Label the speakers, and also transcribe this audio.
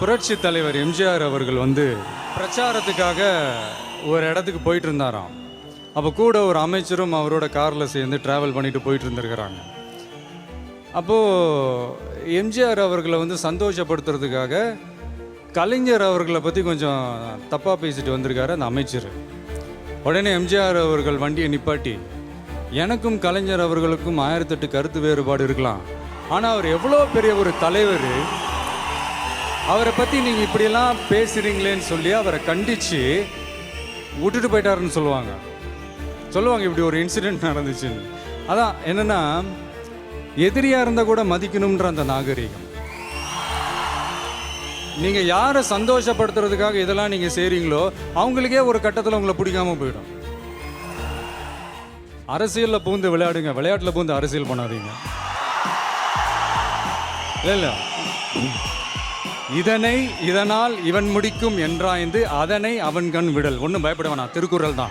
Speaker 1: புரட்சி தலைவர் எம்ஜிஆர் அவர்கள் வந்து பிரச்சாரத்துக்காக ஒரு இடத்துக்கு போயிட்டு இருந்தாராம் அப்போ கூட ஒரு அமைச்சரும் அவரோட காரில் சேர்ந்து ட்ராவல் பண்ணிட்டு போயிட்டு இருந்திருக்கிறாங்க அப்போது எம்ஜிஆர் அவர்களை வந்து சந்தோஷப்படுத்துறதுக்காக கலைஞர் அவர்களை பற்றி கொஞ்சம் தப்பாக பேசிட்டு வந்திருக்காரு அந்த அமைச்சர். உடனே எம்ஜிஆர் அவர்கள் வண்டியை நிப்பாட்டி எனக்கும் கலைஞர் அவர்களுக்கும் ஆயிரத்தெட்டு கருத்து வேறுபாடு இருக்கலாம். ஆனால் அவர் எவ்வளோ பெரிய ஒரு தலைவர் அவரை பற்றி நீங்கள் இப்படியெல்லாம் பேசுகிறீங்களேன்னு சொல்லி அவரை கண்டித்து விட்டுட்டு போயிட்டாருன்னு சொல்லுவாங்க. சொல்லுவாங்க இப்படி ஒரு இன்சிடெண்ட் நடந்துச்சுன்னு. அதான் என்னென்னா எதிரியாக இருந்தால் கூட மதிக்கணுன்ற அந்த நாகரீகம். நீங்கள் யாரை சந்தோஷப்படுத்துறதுக்காக இதெல்லாம் நீங்கள் செய்கிறீங்களோ அவங்களுக்கே ஒரு கட்டத்தில் உங்களை பிடிக்காம போயிடும். அரசியலில் பூந்து விளையாடுங்க. விளையாட்டில் பூந்து அரசியல் பண்ணாதீங்க. இல்லை இல்லை. இதனை இதனால் இவன் முடிக்கும் என்றாய்ந்து அதனை அவன் கண் விடல். ஒன்றும் பயப்பட வேணாம். திருக்குறள் தான்.